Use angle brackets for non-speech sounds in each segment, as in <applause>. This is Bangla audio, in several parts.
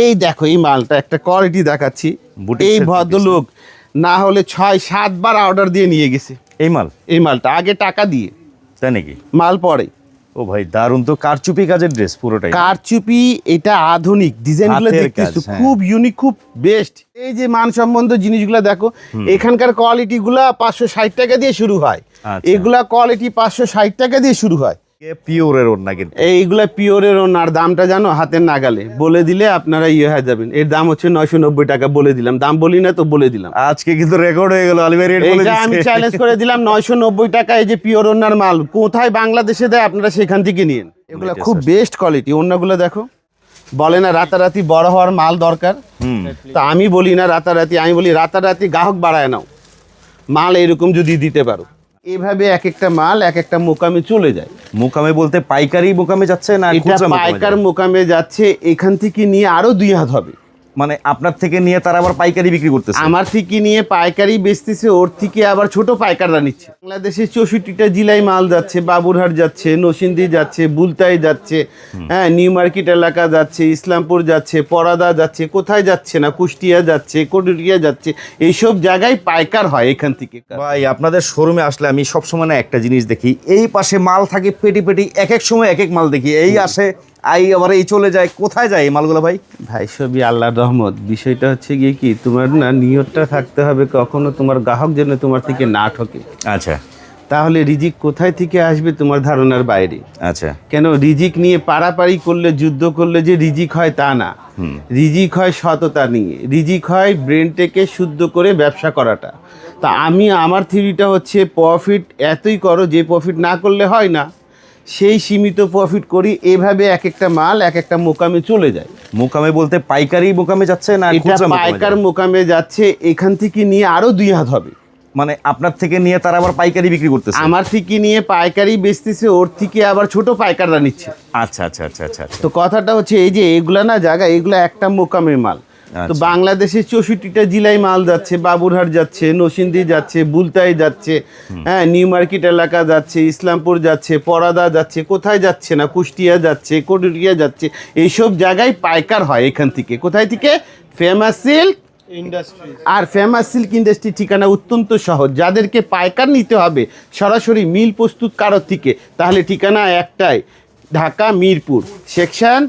এই দেখো এই মালটা একটা কোয়ালিটি দেখাচ্ছি। এই ভদ্রলোক না হলে ছয় সাতবার অর্ডার দিয়ে নিয়ে গেছে। এই মাল? এই মালটা আগে টাকা দিয়ে। তাই নাকি? মাল পরে। ও ভাই দারুণ তো কারচুপি কাজের ড্রেস পুরোটাই। কারচুপি এটা আধুনিক। ডিজাইনগুলো হাতের দেখতেছো হ্যাঁ। খুব ইউনিক খুব বেস্ট এই যে মান সম্বন্ধ জিনিসগুলো দেখো এখানকার কোয়ালিটি গুলা পাঁচশো ষাট টাকা দিয়ে শুরু হয়। আচ্ছা। এগুলা কোয়ালিটি পাঁচশো ষাট টাকা দিয়ে শুরু হয়। পিওরের ওর না কিন্তু। এইগুলা পিওরের ওনার দামটা জানো? হাতের নাগালে। বলে দিলে আপনারা ইয়ে হয়ে যাবেন। এর দাম হচ্ছে নয়শো নব্বই টাকা বলে দিলাম। দাম বলি না তো বলে দিলাম। আজকে কিন্তু রেকর্ড হয়ে গেল আলিভাই রেট আমি। চ্যালেঞ্জ করে দিলাম নয়শো নব্বই টাকা এই যে পিওর ওনার মাল। কোথায় বাংলাদেশে দেয় আপনারা সেখান থেকে নিন এগুলো খুব বেস্ট কোয়ালিটি অন্যগুলো দেখো। বলে না রাতারাতি বড় হওয়ার মাল দরকার। হুম। তা আমি বলি না রাতারাতি আমি বলি রাতারাতি গ্রাহক বাড়ায় নাও। মাল এরকম যদি দিতে পারো। এভাবে এক একটা মাল এক একটা মোকামে চলে যায়। মোকামে বলতে পাইকারি মোকামে যাচ্ছে না এটা পাইকার মোকামে যাচ্ছে এখান থেকে নিয়ে আরও দুই হাত হবে। মানে আপনার থেকে নিয়ে তারা আবার পাইকারি বিক্রি করতেছে। আমার থেকে নিয়ে পাইকারি বেচতেছে ওর থেকে আবার ছোট পাইকাররা নিচ্ছে। বাংলাদেশে চৌষট্টিটা জেলায় মাল যাচ্ছে বাবুরহাট যাচ্ছে নসিন্দি যাচ্ছে বুলতাই যাচ্ছে হ্যাঁ নিউ মার্কেট এলাকা যাচ্ছে ইসলামপুর যাচ্ছে পরাদা যাচ্ছে কোথায় যাচ্ছে না কুষ্টিয়া যাচ্ছে কটুরিয়া যাচ্ছে এইসব জায়গায় পাইকার হয় এখান থেকে। ভাই আপনাদের শোরুমে আসলে আমি সবসময় না একটা জিনিস দেখি এই পাশে মাল থাকে পেটি পেটি এক এক সময় এক এক মাল দেখি এই আসে আই আবার এই চলে যায় কোথায় যায় এই মালগুলো ভাই? ভাই সবই আল্লাহর রহমত। বিষয়টা হচ্ছে গিয়ে কি তোমার না নিয়তটা থাকতে হবে কখনো তোমার গ্রাহক যেন তোমার থেকে না ঠকে। আচ্ছা। তাহলে রিজিক কোথায় থেকে আসবে তোমার ধারণার বাইরে? আচ্ছা। কেন রিজিক নিয়ে পারাপারি করলে যুদ্ধ করলে যে রিজিক হয় তা না। রিজিক হয় সততা নিয়ে। রিজিক হয় ব্রেনটাকে শুদ্ধ করে ব্যবসা করাটা। তা আমি আমার থিওরিটা হচ্ছে প্রফিট এতই করো যে প্রফিট না করলে হয় না। সেই সীমিত প্রফিট করি এভাবে এক একটা মাল এক একটা মোকামে চলে যায়। মোকামে বলতে পাইকারি মোকামে যাচ্ছে না এটা পাইকার মোকামে যাচ্ছে এখান থেকে নিয়ে আরও দুই হাত হবে। মানে আপনার থেকে নিয়ে তারা আবার পাইকারি বিক্রি করতেছে? আমার থেকে নিয়ে পাইকারি বেচতেছে ওর থেকে আবার ছোট পাইকাররা নিচ্ছে। আচ্ছা আচ্ছা আচ্ছা আচ্ছা আচ্ছা। তো কথাটা হচ্ছে এই যে এগুলা না জায়গা এগুলা একটা মোকামের মাল। তো আচ্ছা। বাংলাদেশে চৌষট্টিটা জেলায় মাল যাচ্ছে বাবুরহাট যাচ্ছে নসিন্দি যাচ্ছে বুলতাই যাচ্ছে হ্যাঁ নিউ মার্কেট এলাকা যাচ্ছে ইসলামপুর যাচ্ছে পরাদা যাচ্ছে কোথায় যাচ্ছে না কুষ্টিয়া যাচ্ছে কটুরিয়া যাচ্ছে এইসব জায়গায় পাইকার হয় এখান থেকে। কোথায় থেকে? ফেমাস সিল্ক ইন্ডাস্ট্রি আর ফেমাস সিল্ক ইন্ডাস্ট্রি ঠিকানা অত্যন্ত সহজ। যাদেরকে পাইকার নিতে হবে সরাসরি মিল প্রস্তুত কারোর থেকে তাহলে ঠিকানা একটাই ঢাকা মিরপুর সেকশন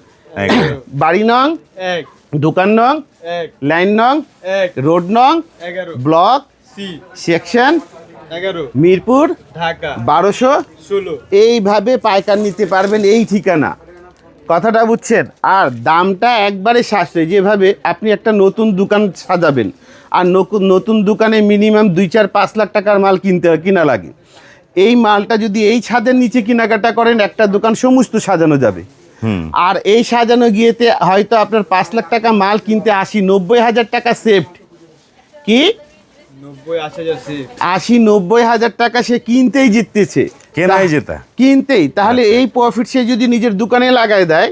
বাড়ি নং এক। দোকান নং এক লাইন নং এক রোড নং এগারো ব্লক সি সেকশন এগারো মিরপুর ঢাকা বারোশো ষোলো। এইভাবে পাইকার নিতে পারবেন এই ঠিকানা। কথাটা বুঝছেন? আর দামটা একবারে সাশ্রয় যেভাবে আপনি একটা নতুন দোকান সাজাবেন আর নতুন দোকানে মিনিমাম দুই চার পাঁচ লাখ টাকার মাল কিনতে কিনা লাগে। এই মালটা যদি এই ছাদের নিচে কেনাকাটা করেন একটা দোকান সমস্ত সাজানো যাবে। আর এই সাজানো গিয়েতে হয়তো আপনার পাঁচ লাখ টাকা মাল কিনতে আশি নব্বই হাজার টাকা সেফট কি? আশি নব্বই হাজার টাকা সে কিনতেই জিততেছে। কেনাই যেতা কিনতেই। তাহলে এই প্রফিট সে যদি নিজের দোকানে লাগায় দেয়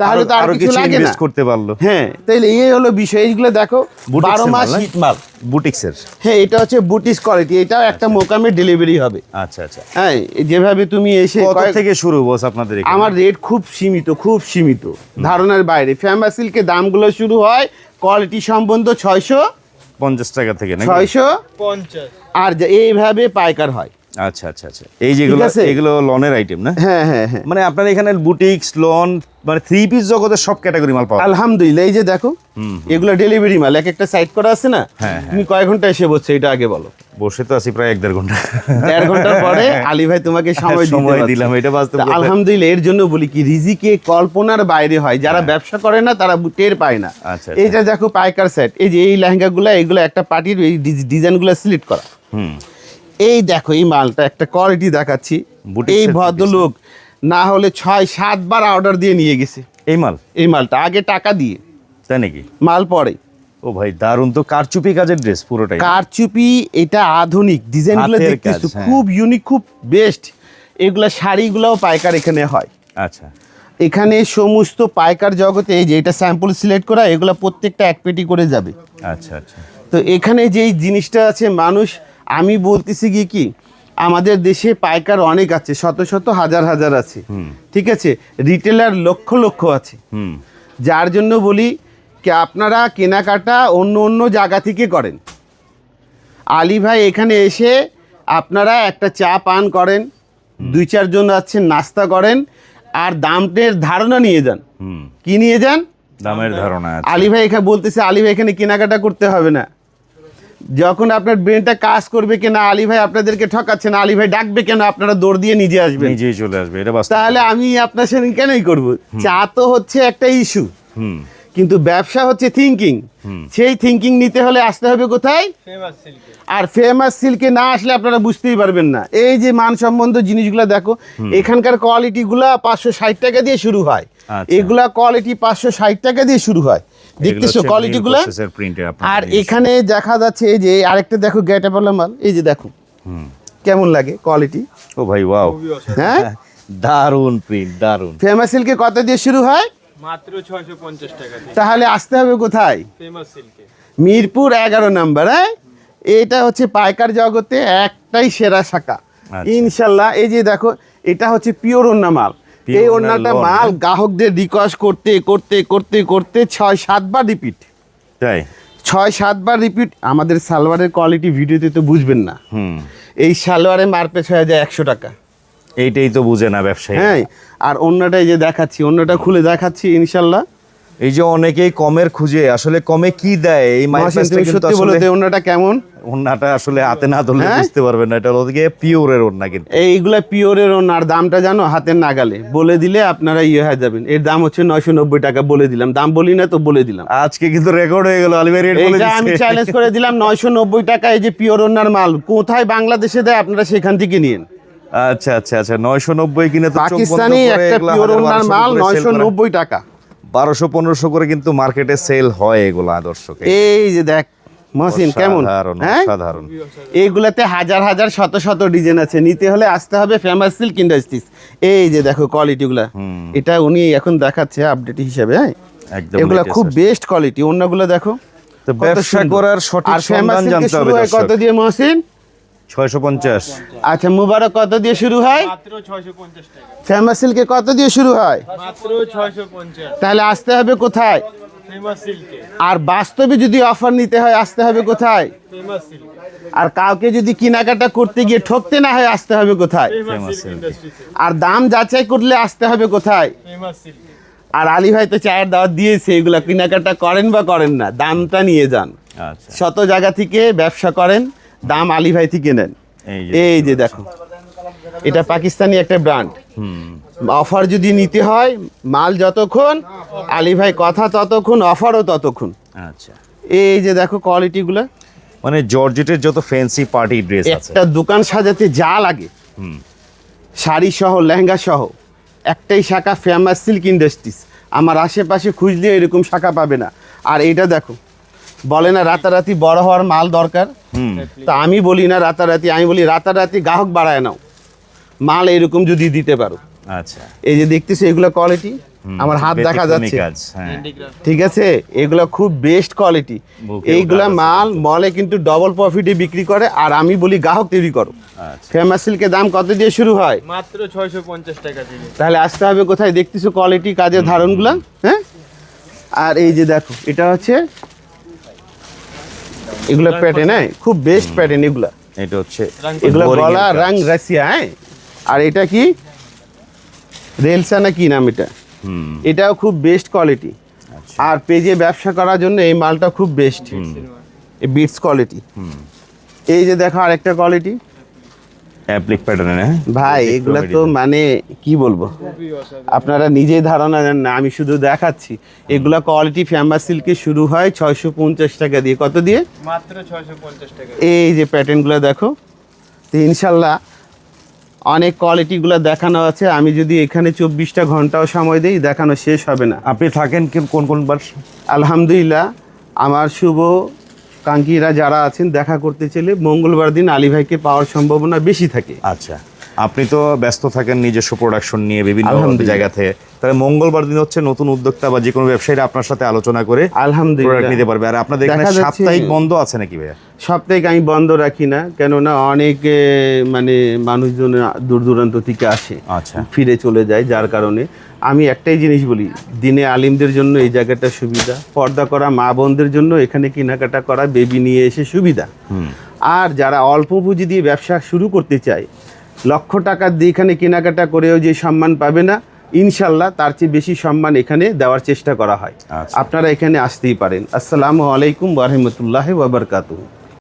তাহলে তো আর কিছু লাগে না। করতে পারল। হ্যাঁ তাইলে এই হলো বিষয় এইগুলো দেখো বারো মাস শীত মাল বুটিক্সের হ্যাঁ এটা হচ্ছে বুটিস কোয়ালিটি এটাও একটা মোকামে ডেলিভারি হবে। আচ্ছা আচ্ছা। হ্যাঁ যেভাবে তুমি এসে কত থেকে শুরু বস আপনাদের এখানে? আমার রেট খুব সীমিত খুব সীমিত। ধারণার বাইরে। ফেমাস সিল্কের দামগুলো শুরু হয় কোয়ালিটি সম্বন্ধ ছয়শো পঞ্চাশ টাকা থেকে নাকি? ছয়শো পঞ্চাশ। আর এইভাবে পাইকার হয়। আচ্ছা আচ্ছা আচ্ছা। এই যেগুলো? এগুলো লনের আইটেম না? হ্যাঁ হ্যাঁ হ্যাঁ। মানে আপনার এখানে বুটিক্স লন মানে থ্রি পিস জগতের সব ক্যাটাগরি মাল পাওয়া। আলহামদুলিল্লাহ এই যে দেখো এগুলো ডেলিভারি মাল এক একটা সাইড করা আছে না? হ্যাঁ, তুমি কয় ঘণ্টা এসে বসছো এটা আগে বলো। বসে তো আছি প্রায় এক দেড় ঘণ্টা। দেড় ঘণ্টার পরে <laughs> আলী ভাই তোমাকে সময় সময় দিলাম, এটা বাস্তব আলহামদুলিল্লাহ এর জন্য বলি কি রিজিকে কল্পনার বাইরে হয়। যারা ব্যবসা করে না তারা টের পায় না। হ্যাঁ। আচ্ছা, এইটা দেখো পাইকার সেট এই যে এই লেহেঙ্গাগুলো এগুলো একটা পার্টির এই ডিজাইনগুলো সিলেক্ট করা। হুম। এই দেখো এই মালটা একটা কোয়ালিটি দেখাচ্ছি। এই ভদ্রলোক না হলে ছয় সাতবার অর্ডার দিয়ে নিয়ে গেছে। এই মাল? এই মালটা আগে টাকা দিয়ে। তাই নাকি? মাল পরে। ও ভাই দারুণ তো কারচুপি কাজের ড্রেস পুরোটাই। কারচুপি এটা আধুনিক। ডিজাইনগুলো দেখতেছো হ্যাঁ। খুব ইউনিক খুব বেস্ট এগুলা শাড়িগুলোও পাইকার এখানে হয়। আচ্ছা। এখানে সমস্ত পাইকার জগতে এই যে এটা স্যাম্পল সিলেক্ট করা এগুলো প্রত্যেকটা এক পেটি করে যাবে। আচ্ছা আচ্ছা। তো এখানে যেই জিনিসটা আছে মানুষ আমি বলতেছি কি কি আমাদের দেশে পাইকার অনেক আছে শত শত হাজার হাজার আছে। ঠিক আছে? রিটেলার লক্ষ লক্ষ আছে। যার জন্য বলি কি আপনারা কেনাকাটা অন্য অন্য জায়গা থেকে করেন। আলী ভাই এখানে এসে আপনারা একটা চা পান করেন দুই চারজন আছেন নাস্তা করেন আর দামটের ধারণা নিয়ে যান। কি নিয়ে যান? দামের ধারণা আলী ভাই এখানে বলতেছে আলী ভাই এখানে কেনাকাটা করতে হবে না। যখন আপনার ব্রেনটা কাজ করবে কিনা আলী ভাই আপনাদেরকে ঠকাচ্ছে না আলী ভাই ডাকবে কেন আপনারা দৌড় দিয়ে নিজে আসবেন। নিজেই চলে আসবে এটা তাহলে আমি আপনার সঙ্গে কেনই করব? চা তো হচ্ছে একটা ইস্যু হুম। কিন্তু ব্যবসা হচ্ছে থিঙ্কিং সেই থিঙ্কিং নিতে হলে আসতে হবে কোথায়? আর ফেমাস সিল্কে না আসলে আপনারা বুঝতেই পারবেন না। এই যে মান সম্বন্ধ জিনিসগুলো দেখো এখানকার কোয়ালিটিগুলো পাঁচশো ষাট টাকা দিয়ে শুরু হয়। আচ্ছা। এগুলা কোয়ালিটি পাঁচশো ষাট টাকা দিয়ে শুরু হয়। দেখতেছো কোয়ালিটিগুলো প্রিন্টের আর এখানে দেখা যাচ্ছে এই যে আরেকটা দেখো গেটাবলা মাল এই যে দেখো। কেমন লাগে কোয়ালিটি ও ভাই ওয়াও হ্যাঁ? দারুণ প্রিন্ট দারুণ ফেমাস সিল্কে কত দিয়ে শুরু হয়? মাত্র ছয়শো পঞ্চাশ টাকা থেকে তাহলে আসতে হবে কোথায়? ফেমাস সিল্কে মিরপুর এগারো নাম্বার হ্যাঁ? এটা হচ্ছে পাইকার জগতে একটাই সেরা শাখা। আচ্ছা। ইনশাল্লাহ এই যে দেখো এটা হচ্ছে পিওর ওন্না মাল এই ওনাটা মাল হ্যাঁ? গ্রাহকদের রিকোয়েস্ট করতে করতে করতে করতে ছয় সাতবার রিপিট তাই? ছয় সাতবার রিপিট আমাদের সালোয়ারের কোয়ালিটি ভিডিওতে তো বুঝবেন না। হুম। এই সালোয়ারে মারপেছ হয়ে যায় একশো টাকা। এইটাই তো বুঝে না ব্যবসায়ী হ্যাঁ আর অন্যটাই যে দেখাচ্ছি অন্যটা খুলে দেখাচ্ছি ইনশাল্লাহ। এই যে অনেকেই কমের খুঁজে আসলে কমে কি দেয়? এই মাইপাসটা কিন্তু আসলে তো কেমন? ওন্নাটা আসলে হাতে না ধরলে হ্যাঁ? বুঝতে পারবেন না এটা গিয়ে পিওরের ওন্না কিন্তু। এইগুলা পিওরের ওনার দামটা জানো হাতের নাগালে। বলে দিলে আপনারা ইয়ে হয়ে যাবেন। এর দাম হচ্ছে নয়শো নব্বই টাকা বলে দিলাম। দাম বলি না তো বলে দিলাম। আজকে কিন্তু রেকর্ড হয়ে গেল রেট বলে আমি। চ্যালেঞ্জ করে দিলাম নয়শো নব্বই টাকা এই যে পিওর ওনার মাল। কোথায় বাংলাদেশে দেয় আপনারা সেখান থেকে নিন আচ্ছা আচ্ছা আচ্ছা নয়শো নব্বই কিনে তো পাকিস্তানি একটা পিওর ওনার মাল করে sell নয়শো করে। নব্বই টাকা। বারোশো পনেরোশো করে কিন্তু মার্কেটে সেল হয় এগুলা দর্শক। এই যে দেখ মহসিন কেমন? হ্যাঁ? অসাধারণ। এইগুলাতে হাজার হাজার শত শত ডিজাইন আছে। নিতে হলে আসতে হবে ফেমাস সিল্ক ইন্ডাস্ট্রিজ এই যে দেখো কোয়ালিটিগুলা এটা উনি এখন দেখাচ্ছে আপডেট হিসেবে হ্যাঁ? এগুলা খুব বেস্ট কোয়ালিটি অন্যগুলো দেখো তো ব্যবসা করার সঠিক সন্ধান জানতে হবে কত দিয়ে মহসিন? ছয়শো পঞ্চাশ। আচ্ছা মুবারক কত দিয়ে শুরু হয়? মাত্র ছয়শো পঞ্চাশ টাকা। ফেমাস সিল্কে কত দিয়ে শুরু হয়? মাত্র তাহলে আসতে হবে কোথায়? ফেমাস সিল্কে। আর বাস্তবে যদি অফার নিতে হয় আসতে হবে কোথায়? ফেমাস সিল্কে। আর কাউকে যদি কেনাকাটা করতে গিয়ে ঠকতে না হয় আসতে হবে কোথায়? ফেমাস সিল্ক আর দাম যাচাই করলে আসতে হবে কোথায়? ফেমাস সিল্কে। আর আলী ভাই তো চায়ের দাওয়াত দিয়েছে এগুলো কেনাকাটা করেন বা করেন না দামটা নিয়ে যান। আচ্ছা। শত জায়গা থেকে ব্যবসা করেন দাম আলী ভাই থেকে নেন। এই যে দেখো। এটা পাকিস্তানি একটা ব্র্যান্ড অফার যদি নিতে হয় মাল যতক্ষণ আলী ভাই কথা ততক্ষণ অফারও ততক্ষণ। আচ্ছা। এই যে দেখো কোয়ালিটিগুলো মানে জর্জেটের যত ফ্যান্সি পার্টি ড্রেস আছে। একটা দোকান সাজাতে যা লাগে। শাড়ি সহ লেহেঙ্গা সহ একটাই শাখা ফেমাস সিল্ক ইন্ডাস্ট্রিজ আমার আশেপাশে খুঁজলে এরকম শাখা পাবে না। আর এইটা দেখো বলে না রাতারাতি বড় হওয়ার মাল দরকার। হুম। তা আমি বলি না রাতারাতি আমি বলি রাতারাতি গ্রাহক বাড়ায় নাও। মাল এরকম যদি দিতে পারো। আচ্ছা। এই যে দেখতেছো এগুলো কোয়ালিটি আমার হাত দেখা যাচ্ছে। হ্যাঁ। ঠিক আছে? এগুলো খুব বেস্ট কোয়ালিটি এইগুলা মাল মলে কিন্তু ডবল প্রফিটে বিক্রি করে আর আমি বলি গ্রাহক তৈরি করো। আচ্ছা। ফেমাস সিল্কের দাম কত দিয়ে শুরু হয়? মাত্র ছয়শো পঞ্চাশ টাকা থেকে তাহলে আসতে হবে কোথায়? দেখতেছো কোয়ালিটি কাজের ধারণগুলো হ্যাঁ? আর এই যে দেখো এটা হচ্ছে এগুলো প্যাটার্ন হ্যাঁ? খুব বেস্ট প্যাটার্ন এগুলো। এটা হচ্ছে এগুলো গলা। রং রাশিয়া হ্যাঁ? আর এটা কি? রেলসা না কি নাম এটা? এটাও খুব বেস্ট কোয়ালিটি আচ্ছা। আর পেজে ব্যবসা করার জন্য এই মালটা খুব বেস্ট বিটস কোয়ালিটি এই যে দেখো আরেকটা কোয়ালিটি অ্যাপ্লিক প্যাটার্ন হ্যাঁ? ভাই এগুলা তো মানে কি বলব? আপনারা নিজেই ধারণা দেন না আমি শুধু দেখাচ্ছি। এগুলা কোয়ালিটি ফেমাস সিল্কে শুরু হয় ছয়শো পঞ্চাশ টাকা দিয়ে। কত দিয়ে? মাত্র ছয়শো পঞ্চাশ টাকা এই যে প্যাটার্নগুলো দেখো তো ইনশাল্লাহ অনেক কোয়ালিটিগুলো দেখানো আছে। আমি যদি এখানে চব্বিশটা ঘন্টাও সময় দিই দেখানো শেষ হবে না। আপনি থাকেন কি- কোন কোন বার? আলহামদুলিল্লাহ আমার শুভ কাঙ্ক্ষীরা যারা আছেন দেখা করতে চাইলে মঙ্গলবার দিন আলী ভাইকে পাওয়ার সম্ভাবনা বেশি থাকে। আচ্ছা আপনি তো ব্যস্ত থাকেন নিজস্ব প্রোডাকশন নিয়ে বিভিন্ন আলহামদুলিল্লাহ। জায়গা থেকে তাহলে মঙ্গলবার দিন হচ্ছে নতুন উদ্যোক্তা বা যে কোনো ব্যবসায়ীরা আপনার সাথে আলোচনা করে আলহামদুলিল্লাহ। নিতে পারবে। আর আপনাদের এখানে সাপ্তাহিক বন্ধ আছে নাকি ভাইয়া? সাপ্তাহিক আমি বন্ধ রাখি না কেননা অনেক মানে মানুষজন দূর দূরান্ত থেকে আসে আচ্ছা। ফিরে চলে যায় যার কারণে। আমি একটাই জিনিস বলি দিনে আলিমদের জন্য এই জায়গাটা সুবিধা পর্দা করা মা বোনদের জন্য এখানে কেনাকাটা করা বেবি নিয়ে এসে সুবিধা। আর যারা অল্প পুঁজি দিয়ে ব্যবসা শুরু করতে চায় লক্ষ টাকা দিয়ে এখানে কেনাকাটা করেও যে সম্মান পাবে না ইনশাল্লাহ তার চেয়ে বেশি সম্মান এখানে দেওয়ার চেষ্টা করা হয়। আচ্ছা। আপনারা এখানে আসতেই পারেন। আসসালামু আলাইকুম ওরহমতুল্লাহ ওবরকাতুহ